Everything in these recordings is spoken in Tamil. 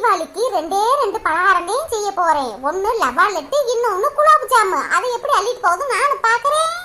தீபாவளிக்கு ரெண்டே ரெண்டு பலகாரங்களையும் செய்ய போறேன். ஒன்னு லவா லட்டு இன்னொன்னு குலாப் ஜாமு. அதை எப்படி அள்ளிட்டு போகுது நானும் பாக்குறேன்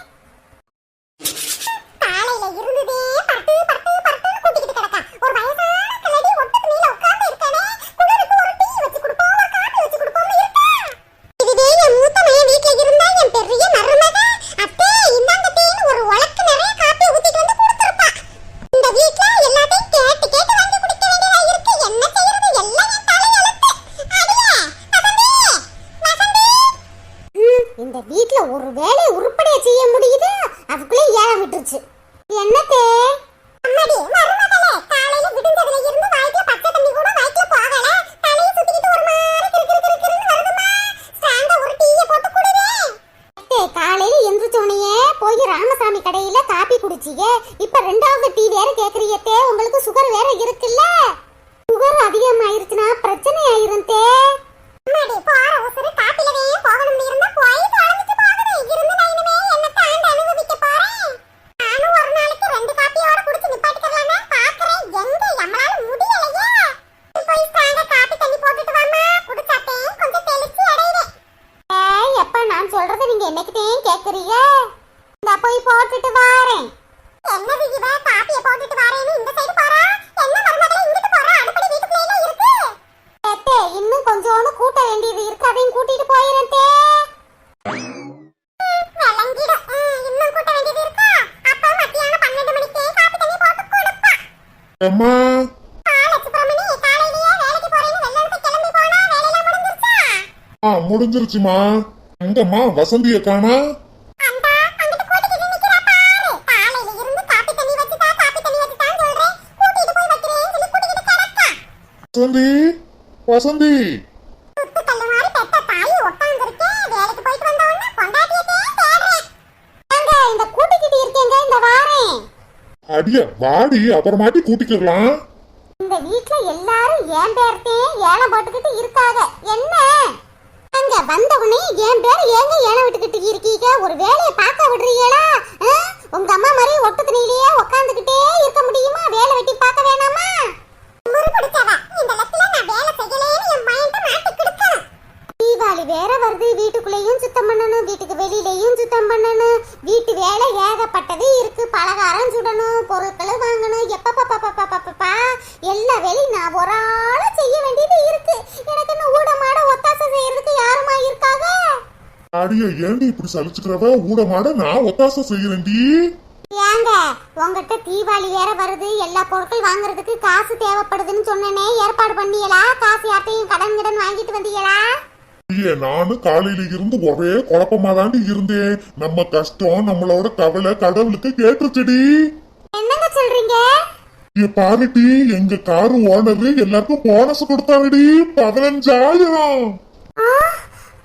இன்னும் கொஞ்சோண்டு கூட்ட வேண்டியது இருக்கு. அதையும் கூட்டிட்டு போயிரேன் தே. விளங்கிடும் ம், இன்னும் கூட்ட வேண்டியது இருக்கா? அப்ப மத்தியானம் பன்னெண்டு மணிக்கே காப்பி தண்ணி போட்டு கொடுப்பா. அம்மா. ஆ முடிஞ்சிருச்சுமா. எங்கம்மா வசந்திய காணா? வசந்தி. வசந்தி. அடிய வாடி அப்புறமாட்டி கூட்டிக்கலாம் இந்த வீட்ல எல்லாரும் ஏன் பேர்த்தே ஏலம் போட்டுக்கிட்டு இருக்காங்க. என்ன? அங்க வந்தவனே என் பேர் ஏங்க ஏலம் விட்டுக்கிட்டு இருக்கீங்க? ஒரு வேலையை பார்க்க விடுறீங்களா ஆ? உங்க அம்மா மாதிரி ஒட்டு துணியிலேயே உட்காந்துக்கிட்டே இருக்க முடியுமா வேலை வெட்டி பார்க்க வேணாமா இந்த லட்சல நான் வேலை செய்யலேன்னு என் மைண்ட மாட்டி கொடுக்கணும் தீபாவளி வேற வருது வீட்டுக்குள்ளேயும் சுத்தம் பண்ணணும் வீட்டுக்கு வெளியிலயும் சுத்தம் பண்ணணும் வீட்டு வேலை ஏகப்பட்டது இருக்கு பலகாரம் சுடணும் பொருட்களை வாங்கணும் எப்பப்பா எல்லா வேலையும் நான் ஒரு ஆளா செய்ய வேண்டியது இருக்கு எனக்கு என்ன ஊட மாட ஒத்தாசை செய்யறதுக்கு யாருமா இருக்காங்க அடிய ஏண்டி இப்படி சலிச்சுக்கிறவ? ஊட மாட நான் ஒத்தாசை செய்யறேன்டி. ஏங்க உங்ககிட்ட தீபாவளி வேற வருது எல்லா பொருட்கள் வாங்குறதுக்கு காசு தேவைப்படுதுன்னு சொன்னனே ஏற்பாடு பண்ணியலா? காசு யார்ட்டையும் கடன் கடன் வாங்கிட்டு வந்தீங்களா ஐயே நானும் காலையில இருந்து ஒரே குழப்பமா தாண்டி இருந்தேன். நம்ம கஷ்டம் நம்மளோட கவலை கடவுளுக்கு கேட்டுச்சுடி என்னங்க சொல்றீங்க? ஏ பாருடி எங்க காரு ஓனரு எல்லாருக்கும் போனஸ் கொடுத்தாங்கடி பதினஞ்சாயிரம்.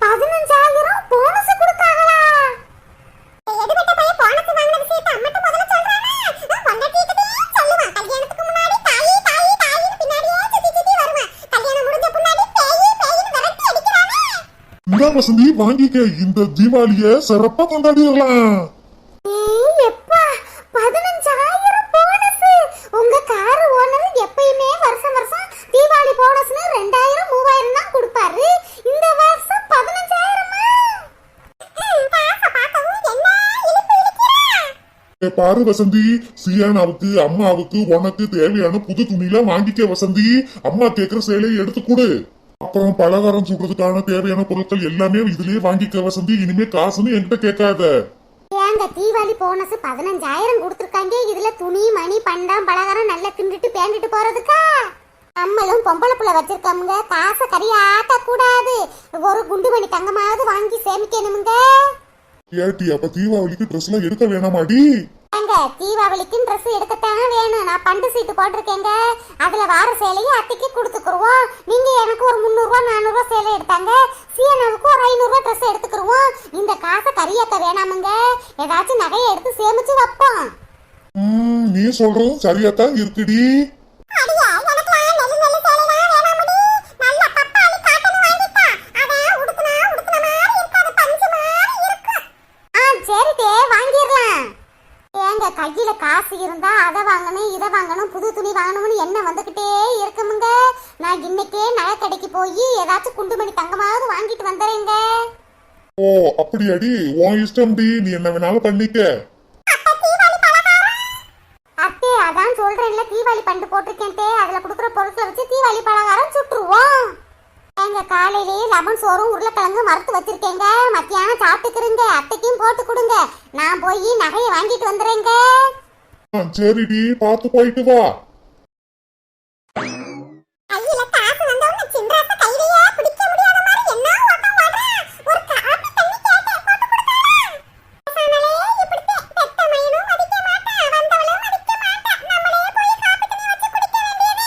பதினஞ்சாயிரம்? போனஸ் கொடுத்தாங்களா எடுபட்ட பையன் போனஸ் வாங்கின விஷயத்தை அம்மட்ட முதல்ல சொல்றானா? பொண்டாட்டிக்கிட்டே சொல்லுவான். கல்யாணத்துக்கு முன்னாடி தாயி தாயி தாயின்னு பின்னாடியே சுத்தி சுத்தி வருவான். கல்யாணம் முடிஞ்ச பின்னாடி பேயி பேயின்னு விரட்டி அடிக்கிறானே. இந்த வசந்தி வாங்கிக்க. இந்த தீபாவளிய சிறப்பா கொண்டாடிடலாம் ஏய், எப்பா, 15,000 bonus. உங்க கார் ஓனர் எப்பயுமே வருஷம் வருஷம் தீபாவளி போனஸ்னு ரெண்டாயிரம் மூவாயிரம் தான் கொடுப்பாரு இந்த வருஷம் பதினஞ்சாயிரமா ஏ பாரு வசந்தி. சியானாவுக்கு அம்மாவுக்கு உனக்கு தேவையான புது துணிலாம் வாங்கிக்க வசந்தி. அம்மா கேக்குற சேலையை எடுத்து கொடு. அப்புறம் பலகாரம் சுடுறதுக்கான தேவையான பொருட்கள் எல்லாமே இதுலயே வாங்கிக்க வசந்தி. இனிமே காசுன்னு என்கிட்ட கேட்காத. ஏங்க தீபாவளி போனஸ் பதினஞ்சாயிரம் கொடுத்துருக்காங்க. இதுல துணி மணி பண்டம் பலகாரம் நல்லா தின்றுட்டு பேண்டுட்டு போறதுக்கா? நம்மளும் பொம்பளை புள்ள வச்சிருக்கோமுங்க. காசை கறியாட்ட கூடாது ஒரு குண்டு மணி தங்கமாவது வாங்கி சேமிக்கணுமுங்க. ஏட்டி அப்ப தீபாவளிக்கு ட்ரெஸ் எல்லாம் எடுக்க வேணாமாடி? ஏங்க தீபாவளிக்கு ட்ரெஸ் எடுக்கத்தான் வேணும். நான் பண்டு சீட்டு போட்டிருக்கேங்க. அதுல வார சேலையும் அத்தைக்கு கொடுத்துக்குருவோம். நீங்க எனக்கு ஒரு முந்நூறுவா நானூறுவா சேலை எடுத்தாங்க. சீனாவுக்கு ஒரு ஐநூறுவா ட்ரெஸ் எடுத்துக்கிருவோம். இந்த காசை கறியாக்க வேணாமுங்க. ஏதாச்சும் நகையை எடுத்து சேமிச்சு வைப்போம். நீ சொல்றதும் சரியாத்தான் இருக்குடி. காசு இருந்தா அதை வாங்கணும் இதை வாங்கணும் புது துணி வாங்கணும்னு என்ன வந்துகிட்டே இருக்குமுங்க. நான் இன்னைக்கே நகை கடைக்கு போய் ஏதாச்சும் குண்டுமணி தங்கமாவது வாங்கிட்டு வந்துறேங்க. ஓ அப்படியாடி? உன் இஷ்டம்டி. நீ என்ன வேணாலும் பண்ணிக்க. அத்தே அதான் சொல்றேன்ல தீபாவளி பண்டு போட்டிருக்கேன்ட்டே. அதுல குடுக்குற பொருட்களை வச்சு தீபாவளி பலகாரம் சுட்டுருவோம் எங்க காலையிலேயே லெமன் சோறும் உருளைக்கிழங்கு மறுத்து வச்சிருக்கேங்க. மத்தியானம் சாப்பிட்டுக்கிறேங்க. அத்தைக்கும் போட்டு கொடுங்க. நான் போய் நகையை வாங்கிட்டு வந்துடுறேங்க சரிடி பார்த்து போயிட்டு வா. காசு வந்தவன சின்ராச கையிலேயே பிடிக்க முடியாத மாதிரி என்ன ஓட்டம் ஓடுறா ஒரு காப்பி தண்ணி கேட்டேன் போட்டு கொடுத்தாரா பேசாமலே இப்படித்தான் பெத்த மயனும் மதிக்க மாட்டா வந்தவளும் மதிக்க மாட்டா நம்மளே போய் காப்பி தண்ணி வச்சு குடிக்க வேண்டியது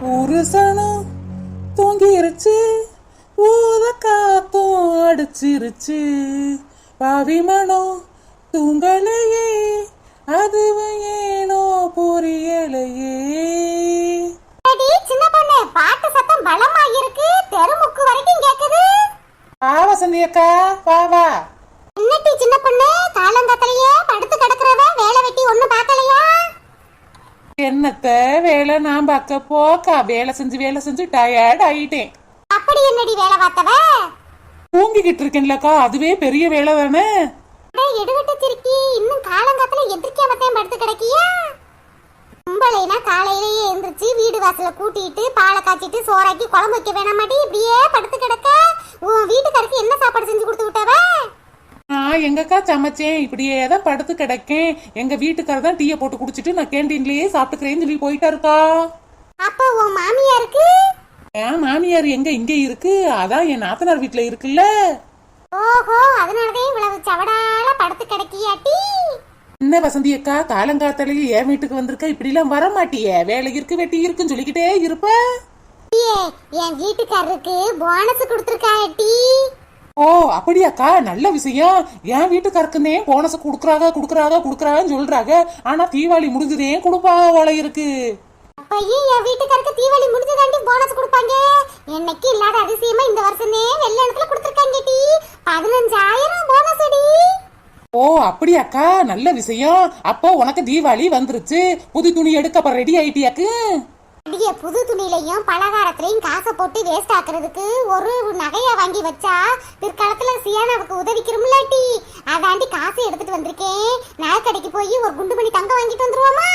புருஷனும் தூங்கிருச்சு ஊத காத்தும் அடிச்சிருச்சு பாவிமனம் தூங்கலையே அதுவும் ஏனோ புரியலையே அடி சின்ன பொண்ணு பாட்டு சத்தம் பலமா இருக்கு தெருமுக்கு வரைக்கும் கேக்குது ஆ வசந்தி அக்கா வா வா என்னட்டி சின்ன பொண்ணு காலங்கத்திலேயே படுத்து கிடக்குறவ வேலை வெட்டி ஒண்ணு பார்க்கலையா என்னத்த வேலை பார்க்க போக்கா வேலை செஞ்சு வேலை செஞ்சு டயர்ட் ஆயிட்டேன். அப்படி என்னடி வேலை பார்த்தவ? தூங்கிக்கிட்டு இருக்கேன்லக்கா அதுவே பெரிய வேலை தானே. எடுவிட்டு சிரிக்கி இன்னும் காலங்காத்துல எதிர்க்காமத்தையும் படுத்து கிடக்கியா? கும்பலைனா காலையிலேயே எந்திரிச்சு வீடு வாசல கூட்டிட்டு பாலை காய்ச்சிட்டு சோறாக்கி குழம்பு வைக்க வேணாமாட்டி இப்படியே படுத்து கிடக்க? உன் வீட்டுக்காருக்கு என்ன சாப்பாடு செஞ்சு கொடுத்து விட்டவ? நான் எங்கக்கா சமைச்சேன் இப்படியே தான் படுத்து கிடக்கேன். எங்க வீட்டுக்காரர் தான் டீயை போட்டு குடிச்சிட்டு நான் கேண்டீன்லயே சாப்பிட்டுக்கிறேன்னு சொல்லி போயிட்டாருக்கா. அப்ப உன் மாமியாருக்கு என் மாமியார் எங்க? இங்க இருக்கு. அதான் என் நாத்தனார் வீட்டுல இருக்குல்ல. ஓஹோ அதனாலதான் இவ்வளவு சவடால படுத்து கிடக்கியாட்டி என்ன வசந்தி அக்கா காலங்காத்தாலேயே என் வீட்டுக்கு வந்திருக்க? இப்படி எல்லாம் வர மாட்டியே வேலை இருக்கு வெட்டி இருக்குன்னு சொல்லிக்கிட்டே இருப்ப? என் வீட்டுக்காரருக்கு போனஸ் கொடுத்துருக்காட்டி ஓ அப்படியாக்கா நல்ல விஷயம். என் வீட்டுக்காரக்குன்னே போனஸ் குடுக்குறாங்க குடுக்குறாங்க குடுக்குறாங்கன்னு சொல்றாங்க ஆனா தீபாவளி முடிஞ்சதே கொடுப்பாங்க போல இருக்கு. அப்பயும் என் வீட்டுக்காருக்கு தீபாவளி முடிஞ்சதாண்டி போனஸ் கொடுப்பாங்க. என்னைக்கு இல்லாத அதிசயமா இந்த வருஷமே வெள்ளனத்துல கொடுத்துருக்காங்க டி. பதினஞ்சாயிரம் போனஸ் அடி ஓ அப்படியாக்கா நல்ல விஷயம். அப்போ உனக்கு தீபாவளி வந்துருச்சு. புது துணி எடுக்க அப்ப ரெடி ஆயிட்டியாக்கு அடிய புது துணிலையும் பலகாரத்திலையும் காசை போட்டு வேஸ்ட் ஆக்குறதுக்கு ஒரு நகையா வாங்கி வச்சா பிற்காலத்துல சியானாவுக்கு உதவிக்கிறோம்ல டி. அதாண்டி காசு எடுத்துட்டு வந்திருக்கேன். நகை கடைக்கு போய் ஒரு குண்டு மணி தங்கம் வாங்கிட்டு வந்துருவோமா?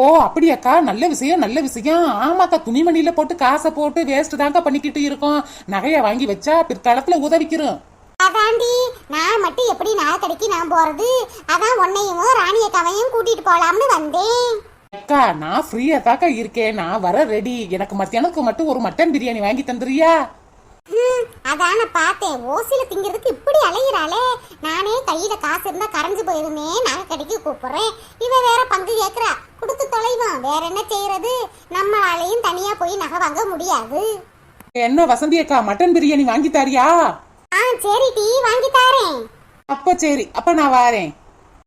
ஓ அப்படியாக்கா? நல்ல விஷயம் நல்ல விஷயம். ஆமாக்கா துணிமணியில போட்டு காசை போட்டு வேஸ்ட் தாங்க பண்ணிக்கிட்டு இருக்கோம். நகைய வாங்கி வச்சா பிற்காலத்துல உதவிக்கிறோம். அதாண்டி நான் மட்டும் எப்படி நகை கடைக்கு நான் போறது? அதான் உன்னையும் ராணியக்காவையும் கூட்டிட்டு போலாம்னு வந்தேன். அக்கா நான் ஃப்ரீயா தாக்கா இருக்கேன். நான் வர ரெடி எனக்கு மத்தியானத்துக்கு மட்டும் ஒரு மட்டன் பிரியாணி வாங்கி தந்துறியா அதான் நான் பார்த்தேன். ஓசில திங்கிறதுக்கு இப்படி அலையிறாளே. நானே கையில காசு இருந்தா கரைஞ்சு போயிருமே. நகை கடைக்கு கூப்பிடுறேன். இவ வேற பங்கு கேக்குறா. கொடுத்து தொலைவான். வேற என்ன செய்யறது? நம்மளாலையும் தனியா போய் நகை வாங்க முடியாது. என்ன வசந்தி அக்கா மட்டன் பிரியாணி வாங்கி தாரியா? ஆ சரி டீ வாங்கி தாரேன். அப்ப சரி அப்ப நான் வாரேன்.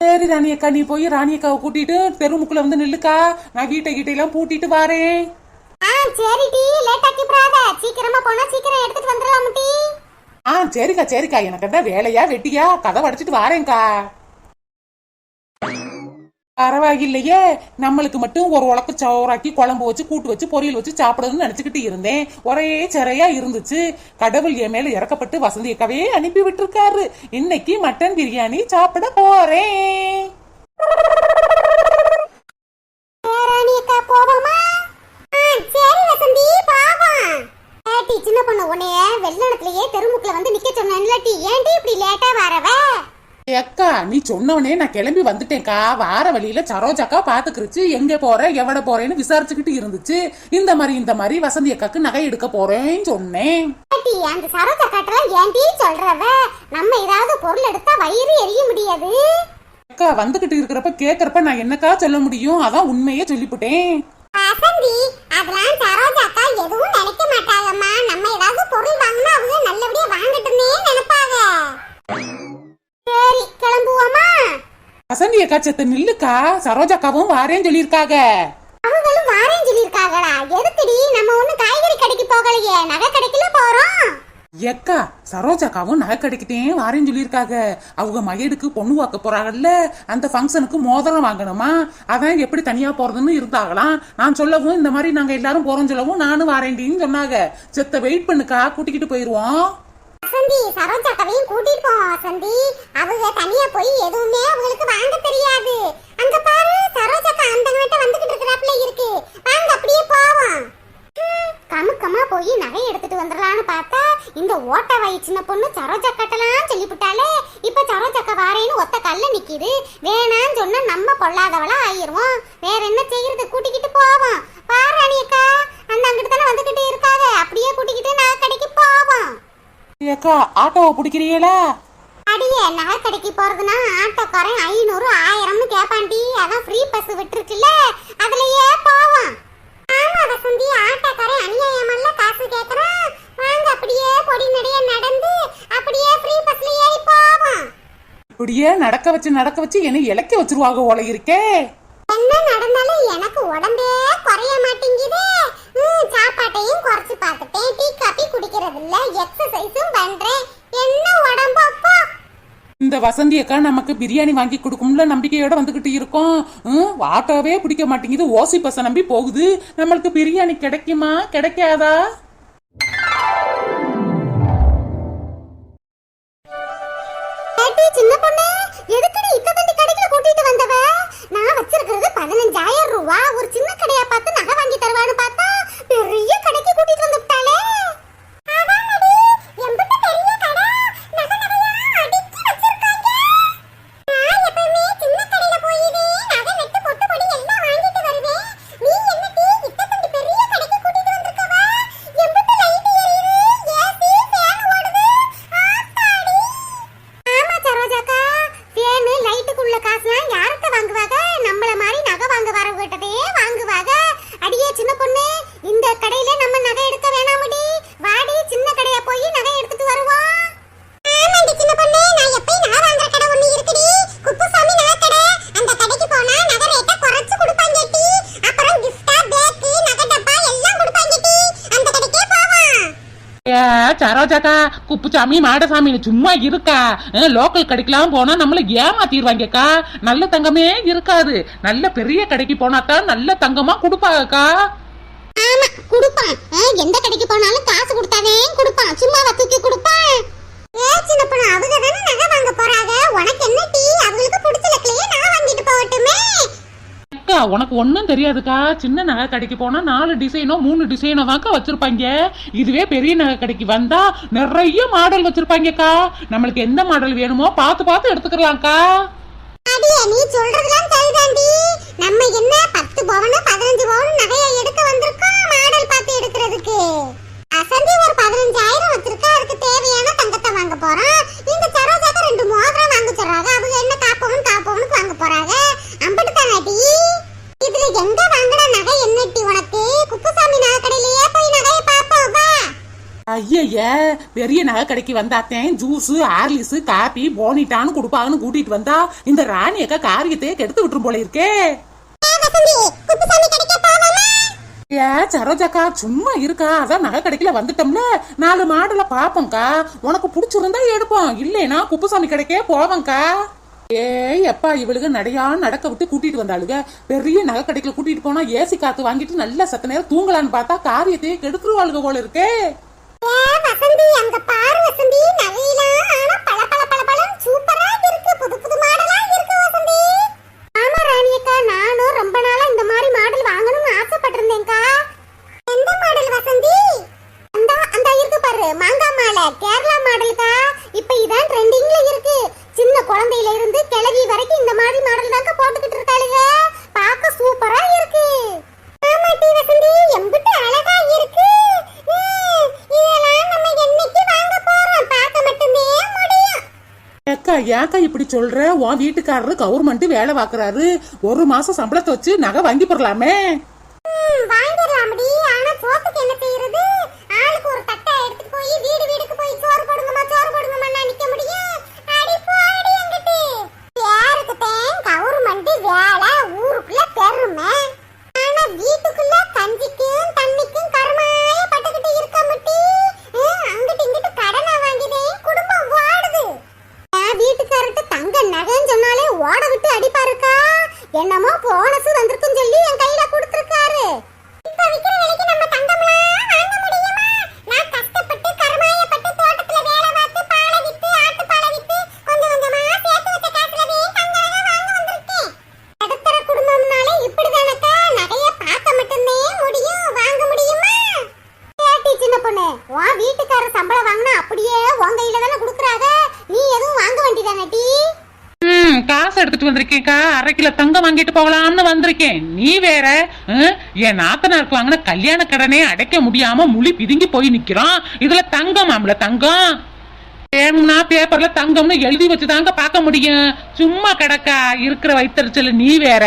சரி ராணி அக்கா நீ போய் ராணி அக்காவை கூட்டிட்டு தெருமுக்குள்ள வந்து நில்லுக்கா. நான் வீட்டை கிட்ட எல்லாம் பூட்டிட்டு வாரேன். ஆ சரி டீ லேட் ஆக்கி பிராத சீக்கிரமா போனா சீக்கிரம் எடுத்துட்டு வந்துடலாம் டீ ஆ சரிக்கா சரிக்கா. எனக்கு என்ன வேலையா வெட்டியா? கதை வடிச்சிட்டு வாரேன்க்கா. பரவாயில்லையே. நம்மளுக்கு மட்டும் ஒரு உலக்கு சோறாக்கி குழம்பு வச்சு கூட்டு வச்சு பொரியல் வச்சு சாப்பிடணும்னு நினைச்சுக்கிட்டு இருந்தேன். ஒரே சிறையா இருந்துச்சு. கடவுள் என் மேல இறக்கப்பட்டு வசந்தி அக்காவே அனுப்பி விட்டுருக்காரு. இன்னைக்கு மட்டன் பிரியாணி சாப்பிட போறேன் ராணி அக்கா போவோமா ஆ சரி வசந்தி பாவம் ஏட்டி சின்ன பொண்ணு உன்னைய வெள்ளனத்திலேயே தெருமுக்குல வந்து நிக்க சொன்னேன்ல டீ ஏன்டி இப்படி லேட்டா வரவ? அக்கா நீ சொன்னவனே நான் கிளம்பி வந்துட்டேன்க்கா. வார வழியில சரோஜாக்கா பாத்துக்கிருச்சு எங்க போற எவட போறேன்னு விசாரிச்சுக்கிட்டு இருந்துச்சு. இந்த மாதிரி இந்த மாதிரி வசந்தி அக்காக்கு நகை எடுக்க போறேன்னு சொன்னேன். அந்த சரோஜா காட்டெல்லாம் ஏன்டி சொல்றவ? நம்ம ஏதாவது பொருள் எடுத்தா வயிறு எரிய முடியாது. அக்கா வந்துகிட்டு இருக்கிறப்ப கேக்குறப்ப நான் என்னக்கா சொல்ல முடியும்? அதான் உண்மையே சொல்லிவிட்டேன் வசந்தி அதெல்லாம் சரோஜா அக்கா எதுவும் நினைக்க மாட்டாங்கம்மா. நம்ம ஏதாவது பொருள் வாங்கினா அவங்க நல்லபடியா வாங்கட்டுமே நினைப்பாங்க. சரி கிளம்புவோமா? வசந்தி அக்கா செத்த நில்லுக்கா. சரோஜாக்காவும் வாரேன்னு சொல்லியிருக்காங்க. அவங்களும் வாரேன்னு சொல்லியிருக்காங்களா? எதுக்குடி? நம்ம ஒண்ணு காய்கறி கடைக்கு போகலையே. நகை கடைக்குல போறோம். எக்கா சரோஜாக்காவும் நகை கடைக்கிட்டேன் வாரேன்னு சொல்லியிருக்காங்க அவங்க மகேடுக்கு பொண்ணு வாக்க போறாங்கல்ல அந்த ஃபங்க்ஷனுக்கு மோதிரம் வாங்கணுமா? அதான் எப்படி தனியா போறதுன்னு இருந்தாங்களாம் நான் சொல்லவும் இந்த மாதிரி நாங்க எல்லாரும் போறோம் சொல்லவும் நானும் வாரேண்டின்னு சொன்னாங்க. செத்த வெயிட் பண்ணுக்கா கூட்டிக்கிட்டு போயிருவோம். வசந்தி சரோஜாக்காவையும் கூட்டிட்டு போவோம் வசந்தி. அவங்க தனியா போய் எதுவுமே அவங்களுக்கு வாங்க தெரியாது. அங்க பாரு சரோஜாக்கா அந்த வந்துகிட்டு இருக்கிறாப்ல இருக்கு. வாங்க அப்படியே போவோம். கமுக்கமா போய் நகை எடுத்துட்டு வந்துடலாம்னு பார்த்தா இந்த ஓட்ட வாய் சின்ன பொண்ணு சரோஜா கட்டலாம் சொல்லிவிட்டாலே இப்ப சரோஜா அக்கா வாரேன்னு ஒத்த கல்ல நிக்குது. வேணான்னு சொன்னா நம்ம பொல்லாதவளா ஆயிருவோம் வேற என்ன செய்யறது? கூட்டிக்கிட்டு போவோம். பாரு அக்கா. அந்த அங்கிட்டு தானே வந்துகிட்டு இருக்காங்க. அப்படியே கூட்டிக்கிட்டு நகை கடைக்கு போவோம் ஏக்கா ஆட்டோவை பிடிக்கிறீங்களா? அடியே நகை கடைக்கு போறதுனா ஆட்டோக்காரன் ஐநூறு ஆயிரம்னு கேப்பாண்டி அதான் ஃப்ரீ பஸ் விட்டுருக்குல்ல. அதுலயே போவோம். ஆமா வசந்தி ஆட்டோக்காரன் அநியாயமல்ல காசு கேக்குறான் வாங்க அப்படியே பொடி நடைய நடந்து அப்படியே ஃப்ரீ பஸ்ல ஏறி போவோம் இப்படியே நடக்க வச்சு நடக்க வச்சு என்னை இலக்கி வச்சிருவாங்க போல இருக்கே. என்ன நடந்தாலும் எனக்கு உடம்பே குறைய மாட்டேங்குது. ம், சாப்பாட்டையும் குறைச்சு பார்த்துட்டேன். டீ காபி குடிக்கிறது இல்ல எக்ஸசைஸும் பண்றேன். என்ன உடம்பு அப்பா? இந்த வசந்தி அக்கா நமக்கு பிரியாணி வாங்கி கொடுக்கும்ல நம்பிக்கையோட வந்துகிட்டு இருக்கோம். ம், ஆட்டோவே பிடிக்க மாட்டேங்குது. ஓசி பச நம்பி போகுது. நம்மளுக்கு பிரியாணி கிடைக்குமா? கிடைக்காதா? சரோஜாக்கா குப்புசாமி மாடசாமின்னு சும்மா இருக்கா? லோக்கல் கடைக்கெல்லாம் போனா நம்மள ஏமாத்திடுவாங்கக்கா. நல்ல தங்கமே இருக்காது. நல்ல பெரிய கடைக்கு போனாத்தான் நல்ல தங்கமா கொடுப்பாங்கக்கா. ஆமா குடுப்பான். ஆ, எந்த கடைக்கு போனாலும் காசு கொடுத்தாவே கொடுப்பான். சும்மா தூக்கி கொடுப்பான்? ஏ சின்ன பொண்ணு அவங்க தானே நகை வாங்க போறாங்க. உனக்கு என்ன டீ? அவங்களுக்கு பிடிச்சலக்கலையே நான் வாங்கிட்டு போகட்டுமே. அக்கா உனக்கு ஒன்றும் தெரியாதுக்கா. சின்ன நகை கடைக்கு போனா நாலு டிசைனோ மூணு டிசைனோ தான்க்கா வச்சிருப்பாங்க. இதுவே பெரிய நகை கடைக்கு வந்தா நிறைய மாடல் வச்சிருப்பாங்கக்கா. நம்மளுக்கு எந்த மாடல் வேணுமோ பார்த்து பார்த்து எடுத்துக்கலாம்க்கா. நீ சொல்றதெல்லாம் சரிதாண்டி. நம்ம என்ன பத்து பவனு பதினஞ்சு பவனு நகையை எடுக்க வந்திருக்கோம் மாடல் பார்த்து எடுக்கிறதுக்கு. அசந்தி ஒரு பதினஞ்சாயிரம் வச்சிருக்கா. அதுக்கு தேவையான தங்கத்தை வாங்க போறோம் இந்த சரோஜாக்கு ரெண்டு மோதிரம் வாங்க சொல்றாங்க. அவங்க என்ன காப்பவன் காப்பவனுக்கு வாங்க போறாங்க. தானாட்டி இதுல எங்க வாங்கின நகை என்னட்டி உனக்கு? குப்புசாமி நகை கடையிலேயே போய் நகையை பார்ப்போம் வா. ஐயய்ய பெரிய நகை கடைக்கு வந்தாத்தேன். ஜூஸ் ஆர்லிஸ் காபி போனிட்டான்னு கொடுப்பாங்கன்னு கூட்டிட்டு வந்தா இந்த ராணி அக்கா காரியத்தையே கெடுத்து விட்டுரும் போல இருக்கே. ஏ சரோஜாக்கா சும்மா இருக்கா? அதான் நகை கடைக்குல வந்துட்டோம்ல. நாலு மாடல பாப்போம்க்கா. உனக்கு பிடிச்சிருந்தா எடுப்போம். இல்லைனா குப்புசாமி கடைக்கே போவோம்க்கா. ஏய் எப்பா இவளுக நடையா நடக்க விட்டு கூட்டிட்டு வந்தாளுங்க பெரிய நகை கடைக்குள்ள கூட்டிட்டு போனா ஏசி காத்து வாங்கிட்டு நல்லா சத்த நேரம் தூங்கலான்னு பார்த்தா காரியத்தையே கெடுத்துருவாளுங்க போல இருக்கே. பாரு ராணி அக்கா நானும் ரொம்ப இந்த மாதிரி மாடல் வாங்கணும்னு ஆசைப்பட்டிருந்தேன்க்கா. மாடல் வசந்தி? அந்த கேரளா மாடலுக்கா. குழந்தையில இருந்து கிழவி வரைக்கும் இந்த மாதிரி மாடல் தாங்க போட்டுக்கிட்டு இருக்காளுங்க பார்க்க சூப்பரா இருக்கு. ஆமா டி வசந்தி எம்பிட்டு அழகா இருக்கு. இதெல்லாம் நம்ம என்னைக்கு வாங்க போறோம்? பார்க்க மட்டுமே முடியும். அக்கா ஏக்கா இப்படி சொல்ற? உன் வீட்டுக்காரரு கவர்மெண்ட் வேலை பாக்குறாரு ஒரு மாசம் சம்பளத்தை வச்சு நகை வாங்கி போடலாமே. வாங்கிடலாமடி. ஆனா சோத்துக்கு என்ன செய்யறது? ஆளுக்கு ஒரு தட்டை எடுத்துட்டு போய் வீடு வீடுக்கு என்னமோ போனஸ் வந்திருக்குன்னு சொல்லி என் கையில கொடுத்துருக்காரு. இப்ப விக்கிற விலைக்கு நம்ம தங்கம்லாம் வாங்க முடியுமா? நான் கஷ்டப்பட்டு கருமாயப்பட்டு தோட்டத்துல வேலை பார்த்து பாலை வித்து ஆட்டு பாலை வித்து கொஞ்சம் கொஞ்சமா சேர்த்து வச்ச காசுலவே வாங்க வந்திருக்கேன். நடுத்தர குடும்பம்னாலே இப்படிதானக்கா? நகைய பார்க்க மட்டுமே முடியும். வாங்க முடியுமா? ஏட்டி சின்ன பொண்ணு உன் வீட்டுக்காரர் சம்பளம் வாங்கினா அப்படியே உன் கையில தானே கொடுக்குறாங்க. நீ எதுவும் வாங்க வேண்டியதானே டி? ம் காசு எடுத்துட்டு வந்திருக்கேன்க்கா. அரை கிலோ தங்கம் வாங்கிட்டு போகலாம்னு வந்திருக்கேன். நீ வேற என் நாத்தனாருக்கு வாங்கின கல்யாண கடனே அடைக்க முடியாம முழி பிதுங்கி போய் நிக்கிறான். இதுல தங்கம் ஆம்ல தங்கம். வேணும்னா பேப்பர்ல தங்கம்னு எழுதி வச்சுதாங்க பார்க்க முடியும். சும்மா கிடக்கா இருக்கிற வைத்தறிச்சல் நீ வேற.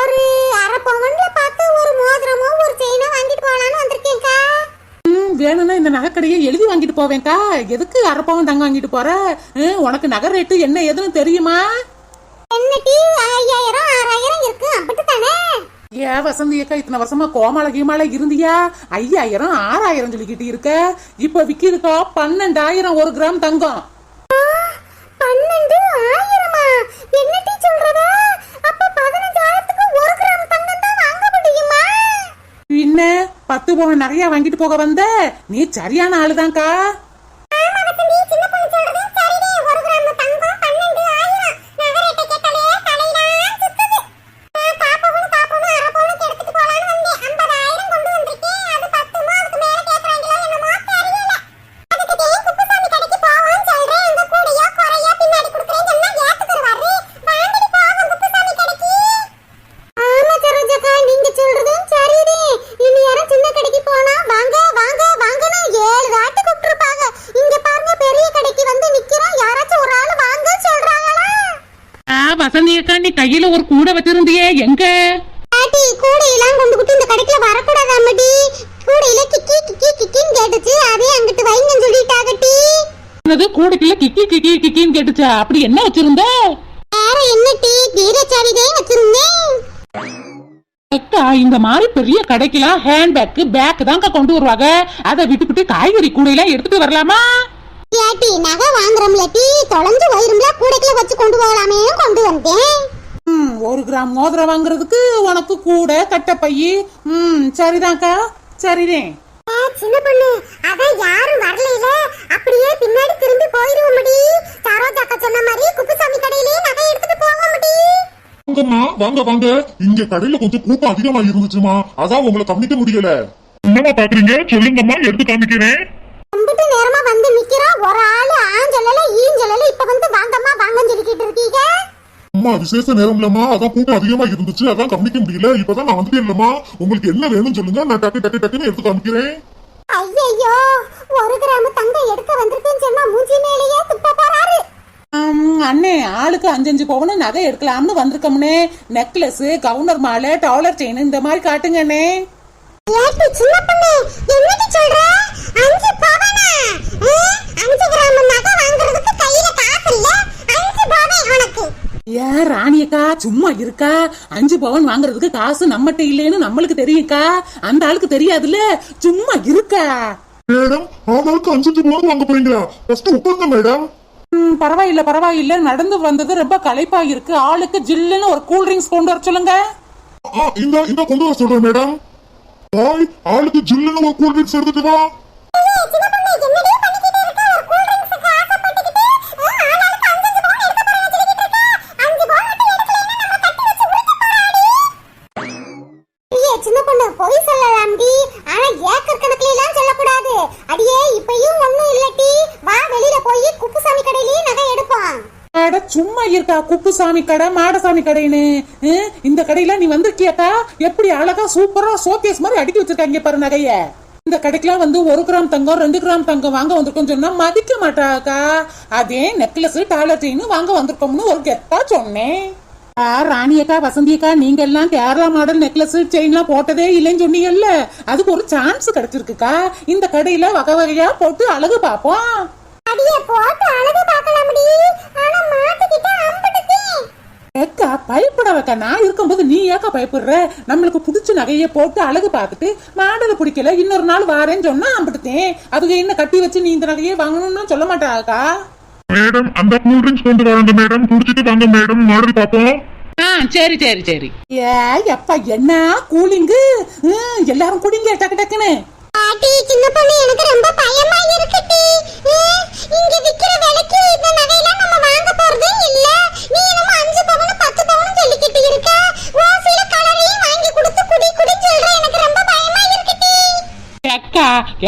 ஒரு அரை பவுன்ல பார்த்து ஒரு மோதிரமோ ஒரு செயினோ வாங்கிட்டு போகலான்னு வந்திருக்கேன்க்கா. ம், வேணும்னா இந்த நகைக்கடையை எழுதி வாங்கிட்டு போவேன்க்கா. எதுக்கு அரை பவுன் தங்கம் வாங்கிட்டு போற? உனக்கு நகை ரேட்டு என்ன ஏதுன்னு தெரியுமா? ஏ வசந்தி அக்கா இத்தனை வருஷமா கோமாள கீமால இருந்தியா? ஐயாயிரம் ஆறாயிரம் சொல்லிக்கிட்டு இருக்க. இப்ப விக்கிதுக்கா பன்னெண்டாயிரம் ஒரு கிராம் தங்கம். பத்து பவுன் நிறைய வாங்கிட்டு போக வந்த? நீ சரியான ஆளுதான்க்கா. ஆ வசந்தி அக்கா நீ கையில ஒரு கூடை வச்சிருந்தியே எங்க? பாட்டி கூடையெல்லாம் கொண்டுகிட்டு இந்த கடைக்குள்ள வரக்கூடாது அம்மடி கூடையில கிக்கி கிக்கி கிக்கின்னு கேட்டுச்சு. அதே அங்கிட்டு வைங்கன்னு சொல்லிட்டாங்க டி. என்னது கூடைக்குள்ள கிக்கி கிக்கி கிக்கின்னு கேட்டுச்சா? அப்படி என்ன வச்சிருந்த? வேற என்ன டி? கீரச்சாடிதே வச்சிருந்தேன் அக்கா இந்த மாதிரி பெரிய கடைக்கெல்லாம் ஹேண்ட்பேக் பேக் தான்க்கா கொண்டு வருவாங்க. அதை விட்டுவிட்டு காய்கறி கூடையெல்லாம் எடுத்துட்டு வரலாமா? ஏட்டி நகை வாங்குறோம்ல டி. தொலைஞ்சு வயிறும்ல கூடைக்குள்ள வச்சு கொண்டு போகலாமே கொண்டு ஒரு கிராம் மோதிரம் வாங்குறதுக்கு உனக்கு கூட கட்டப்பையி ம் சரிதான்க்கா. சரிதே. ஆ, சின்ன பொண்ணு அதான் யாரும் வரலையில? அப்படியே பின்னாடி திரும்பி போயிருவோம் முடி சரோஜாக்கா சொன்ன மாதிரி குப்புசாமி கடையிலே நகை எடுத்துட்டு போவோம் முடி வாங்கம்மா வாங்க வாங்க. இங்க கடையில கொஞ்சம் கூட்டம் அதிகமா இருந்துச்சுமா. அதான் உங்களை கவனிக்க முடியல. என்னமா பாக்குறீங்க? சொல்லுங்கம்மா எடுத்து காமிக்கிறேன். கும்பிட்டு நேரமா வந்து நிக்கிறோம் ஒரு ஆளு ஆஞ்சொல்லல ஈஞ்சொல்லல இப்ப வந்து வாங்கம்மா வாங்கன்னு சொல்லிக்கிட்டு இருக்கீங்க. அம்மா விசேஷ நேரம் இல்லம்மா அதான் கூட்டம் அதிகமா இருந்துச்சு அதான் கவனிக்க முடியல இப்பதான் நான் வந்துட்டேன் இல்லம்மா. உங்களுக்கு என்ன வேணும்னு சொல்லுங்க நான் டக்கு டக்கு டக்குன்னு எடுத்து காமிக்கிறேன். ஐயையோ ஒரு கிராம் தங்கம் எடுக்க வந்திருக்குன்னு சொன்னா மூஞ்சி மேலேயே துப்ப போறாரு. அண்ணே ஆளுக்கு அஞ்சஞ்சு பவுன் நகை எடுக்கலாம்னு வந்திருக்கோம்னே. நெக்லஸ் கவுனர் மாலை டாலர் செயின் இந்த மாதிரி காட்டுங்க அண்ணே. ஏட்டி சின்ன பொண்ணு என்னடி சொல்ற? அஞ்சு பவனா? ஆ, அஞ்சு கிராம் நகை வாங்குறதுக்கு கையில காசு இல்ல? அஞ்சு பவன் உனக்கு. ஏன் ராணியக்கா சும்மா இருக்கா? அஞ்சு பவுன் வாங்குறதுக்கு காசு நம்மகிட்ட இல்லைன்னு நம்மளுக்கு தெரியும்க்கா? அந்த ஆளுக்கு தெரியாதுல்ல? சும்மா இருக்கா? மேடம் ஆளுக்கு அஞ்சு பவுன் வாங்க போறீங்களா? ஃபர்ஸ்ட் உட்காருங்க மேடம். ம், பரவாயில்ல பரவாயில்ல. நடந்து வந்தது ரொம்ப களைப்பா இருக்கு. ஆளுக்கு ஜில்லுன்னு ஒரு கூல் ட்ரிங்க்ஸ் கொண்டு வர சொல்லுங்க. இந்த இந்த கொண்டு வர சொல்றேன் மேடம். ஆளுக்கு ஜில்லுன்னு ஒரு கூல் ட்ரிங்க்ஸ் எடுத்துட்டு வா ஏய், சின்ன பொண்ணு என்னடி பண்ணிக்கிட்டு இருக்க ஒரு கூல் ட்ரிங்க்ஸ்க்கு ஆசைப்பட்டுக்கிட்டு ஆ, ஆளாளுக்கு அஞ்சு பவுன் எடுக்க போறேன்னு சொல்லிக்கிட்டு இருக்க அஞ்சு பவுன் மட்டும் எடுக்கலைன்னா நம்ம கட்டி வச்சு உடுக்க போறாடி ஐயே சின்ன பொண்ணு பொய் சொல்லலாம்டி ஆனா ஏக்கர் கணக்குல எல்லாம் சொல்லக்கூடாது அடியே இப்பயும் ஒண்ணும் இல்லட்டி வா வெளியில போய் குப்புசாமி கடையிலேயே நகை எடுப்போம் அட அக்கா குப்புசாமி கடை மாடசாமி கடைன்னு இந்த கடையில நீ வந்திருக்கியக்கா? எப்படி அழகா சூப்பரா ஷோகேஸ் மாதிரி அடிக்கி வச்சிருக்காங்க பாரு நகைய. இந்த கடைக்கெல்லாம் வந்து ஒரு கிராம் தங்கம் ரெண்டு கிராம் தங்கம் வாங்க வந்திருக்கோம் சொன்னா மதிக்க மாட்டாக்கா. அதே நெக்லஸ் டாலர் செயின் வாங்க வந்திருக்கோம்னு ஒரு கெத்தா சொன்னேன். ஆ, ராணியக்கா வசந்தியக்கா நீங்க எல்லாம் கேரளா மாடல் நெக்லஸ் செயின்லாம் போட்டதே இல்லைன்னு சொன்னீங்கல்ல. அதுக்கு ஒரு சான்ஸ் கிடைச்சிருக்குக்கா. இந்த கடையில வகை வகையா போட்டு அழகு பார்ப்போம். அடியே போட்டு அழகு பார்க்கலாம்டி. ஆனா மாட்டிக்கிட்டா அம்படுதே ஏக்கா பயப்பட வைக்கா நான் இருக்கும்போது நீ ஏக்கா பயப்படுற? நம்மளுக்கு பிடிச்ச நகையை போட்டு அழகு பார்த்துட்டு மாடலை பிடிக்கல இன்னொரு நாள் வாரேன்னு சொன்னா அம்பிட்டுத்தேன். அதுக்கு என்ன கட்டி வச்சு நீ இந்த நகையை வாங்கணும்னு சொல்ல மாட்டாக்கா மேடம் அந்த கூல் ட்ரிங்க்ஸ் கொண்டு வராங்க மேடம். குடிச்சிட்டு வாங்க மேடம். மாடல் பார்ப்போம். ஆ சரி சரி சரி. ஏ எப்பா என்ன? கூலிங்கு எல்லாரும் குடிங்க டக்கு டக்குன்னு. பாட்டி சின்ன பொண்ணு எனக்கு ரொம்ப பயமா இருக்குடி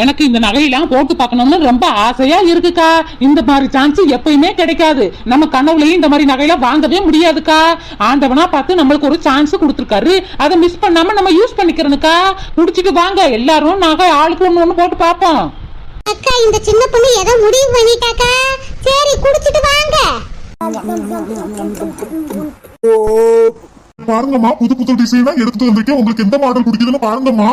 எனக்கு இந்த நகையெல்லாம் போட்டு பார்க்கணும்னு ரொம்ப ஆசையா இருக்குக்கா. இந்த மாதிரி சான்ஸ் எப்பயுமே கிடைக்காது. நம்ம கனவுலயும் இந்த மாதிரி நகையெல்லாம் வாங்கவே முடியாதுக்கா. ஆண்டவனா பார்த்து நம்மளுக்கு ஒரு சான்ஸ் கொடுத்துருக்காரு. அதை மிஸ் பண்ணாம நம்ம யூஸ் பண்ணிக்கிறனுக்கா. குடிச்சிட்டு வாங்க. எல்லாரும் நகை ஆளுக்கு ஒண்ணு ஒண்ணு போட்டு பார்ப்போம். அக்கா இந்த சின்ன பொண்ணு ஏதோ முடிவு பண்ணிட்டாக்கா. சரி குடிச்சிட்டு வாங்க. பாருங்கம்மா புது புது டிசைனா எடுத்துட்டு வந்திருக்கேன். உங்களுக்கு எந்த மாடல் பிடிக்குதுன்னு பாருங்கம்மா.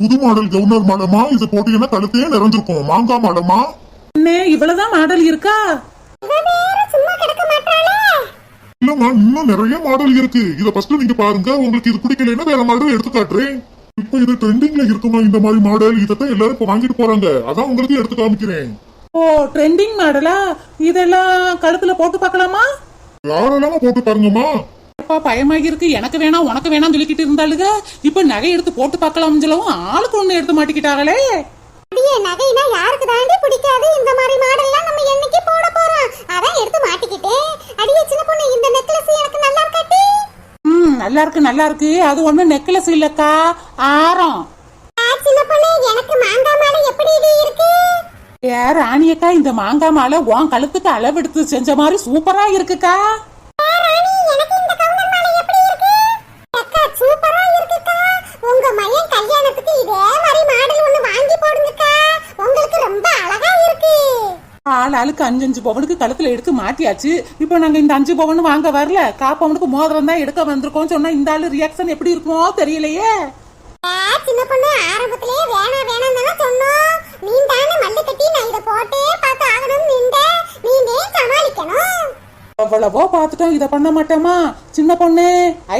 புது மாடல் கவுனர் மாடமா இது போட்டீங்கன்னா கழுத்தையே நிறைஞ்சிருக்கும். மாங்காய் மாடமா அண்ணே இவ்வளவுதான் மாடல் இருக்கா? சும்மா கிடக்க மாட்டாளே. இல்லம்மா இன்னும் நிறைய மாடல் இருக்கு. இத ஃபர்ஸ்ட் நீங்க பாருங்க. உங்களுக்கு இது பிடிக்கலைன்னா வேற மாடல் எடுத்து காட்டுறேன். இப்போ இது ட்ரெண்டிங்ல இருக்குமா இந்த மாதிரி மாடல்? இதைத்தான் எல்லாரும் இப்ப வாங்கிட்டு போறாங்க. அதான் உங்களுக்கு எடுத்து காமிக்கிறேன். ஓ ட்ரெண்டிங் மாடலா? இதெல்லாம் கழுத்துல போட்டு பார்க்கலாமா? யாரெல்லாம் போட்டு பாருங்கம்மா. அப்பா பயமாக இருக்கு எனக்கு வேணாம் உனக்கு வேணாம் சொல்லிக்கிட்டு இருந்தாளுங்க இப்ப நகை எடுத்து போட்டு பார்க்கலாம்னு சொல்லவும் ஆளுக்கு ஒண்ணு எடுத்து மாட்டிக்கிட்டாங்களே. அடியே நகைனா யாருக்கு தாண்டி பிடிக்காது? இந்த மாதிரி மாடல்லாம் நம்ம என்னைக்கு போட போறோம்? அதான் எடுத்து மாட்டிக்கிட்டேன் அடியே சின்ன பொண்ணு இந்த நெக்லஸ் எனக்கு நல்லா இருக்காட்டி ம் நல்லா இருக்கு நல்லா இருக்கு. அது ஒண்ணு நெக்லஸ் இல்லக்கா. ஆரம். சின்ன பொண்ணு எனக்கு மாங்காய் மாலை எப்படி இருக்கு? ஏ ராணியக்கா இந்த மாங்காய் மாலை உன் கழுத்துக்கு அளவெடுத்து செஞ்ச மாதிரி சூப்பரா இருக்குக்கா ஆ, ராணி எனக்கு இந்த கவுண்டர் மாலை எப்படி இருக்கு அக்கா சூப்பரா இருக்குக்கா உங்க மையன் கல்யாணத்துக்கு இதே மாதிரி மாடல் ஒண்ணு வாங்கி போடுங்கக்கா உங்களுக்கு ரொம்ப அழகா இருக்கு ஆள் ஆளுக்கு அஞ்சு அஞ்சு பவனுக்கு கழுத்துல எடுத்து மாட்டியாச்சு. இப்போ நாங்க இந்த அஞ்சு பவன் வாங்க வரல. காப்பவனுக்கு மோதிரம் தான் எடுக்க வந்திருக்கோம் சொன்னா இந்த ஆளு ரியாக்ஷன் எப்படி இருக்குமோ தெரியலையே. சின்ன பொண்ணு ஆரம்பத்திலேயே வேணாம் வேணாம் தானே சொன்னோம். நீ தானே மல்லு கட்டி நான் இதை போட்டே பார்த்து ஆகணும் நின்ற நீனே சமாளிக்கணும்? எவ்வளவோ பார்த்துட்டோம். இதை பண்ண மாட்டோமா? சின்ன பொண்ணு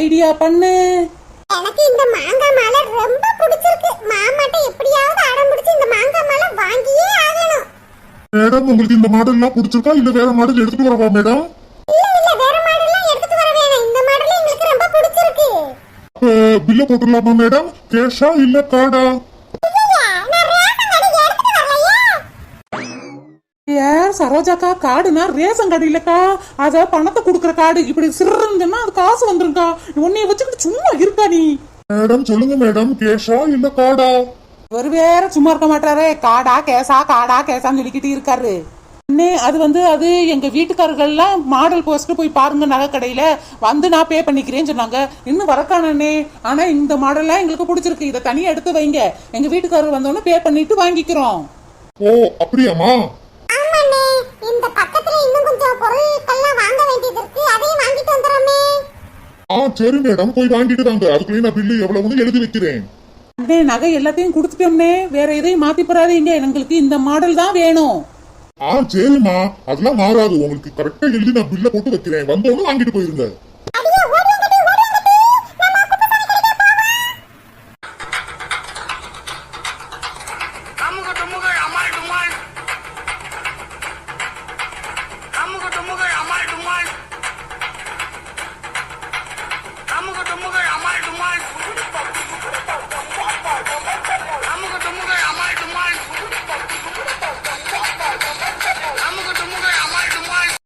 ஐடியா பண்ணு. எனக்கு இந்த மாங்காய் மாலை ரொம்ப பிடிச்சிருக்கு மாமாட்ட எப்படியாவது அடம் பிடிச்சு இந்த மாங்காய் மாலை வாங்கியே ஆகணும் மேடம் உங்களுக்கு இந்த மாடல்லாம் பிடிச்சிருக்கா? இல்ல வேற மாடல் எடுத்துட்டு வரவா மேடம்? இல்ல இல்ல வேற மாடல்லாம் எடுத்துட்டு வர வேணாம். இந்த மாடல் எங்களுக்கு ரொம்ப பிடிச்சிருக்கு. பில்ல போட்டுடலாமா மேடம்? கேஷா இல்ல கார்டா? ஏன் சரோஜாக்கா காடுனா ரேஷன் கடை இல்லக்கா அத பணத்தை கொடுக்குற காடு இப்படி சிறந்துன்னா அது காசு வந்துருக்கா உன்னைய வச்சுக்கிட்டு சும்மா இருக்கா நீ? மேடம் சொல்லுங்க மேடம். கேஷா இல்ல கார்டா? ஒரு வேற சும்மா இருக்க மாட்டாரே. காடா கேசா காடா கேசான்னு சொல்லிக்கிட்டு இருக்காரு. அண்ணே அது வந்து அது எங்க வீட்டுக்காரர்கள்லாம் மாடல் போஸ்ட் போய் பாருங்க நகை கடையில வந்து நான் பே பண்ணிக்கிறேன்னு சொன்னாங்க. இன்னும் வரக்கானே ஆனா இந்த மாடல்லாம் எங்களுக்கு பிடிச்சிருக்கு. இதை தனியா எடுத்து வைங்க. எங்க வீட்டுக்காரர் வந்தோடனே பே பண்ணிட்டு வாங்கிக்கிறோம். ஓ அப்படியாம்மா? ஆமாண்ணே. இந்த பக்கத்துல இன்னும் கொஞ்சம் பொருட்கள்லாம் வாங்க வேண்டியது இருக்கு. அதையும் வாங்கிட்டு வந்துடுறோமே. ஆ சரி மேடம். போய் வாங்கிட்டு வாங்க. அதுக்குள்ளே நான் பில்லு எவ்வளவுன்னு எழுதி வைக்கிறேன். அண்ணே நகை எல்லாத்தையும் கொடுத்துட்டோம்னே வேற எதையும் மாத்தி போறாதீங்க எங்களுக்கு இந்த மாடல் தான் வேணும். ஆ சரிம்மா. அதெல்லாம் மாறாது. உங்களுக்கு கரெக்டா எழுதி நான் பில்ல போட்டு வைக்கிறேன். வந்தவங்க வாங்கிட்டு போயிருங்க.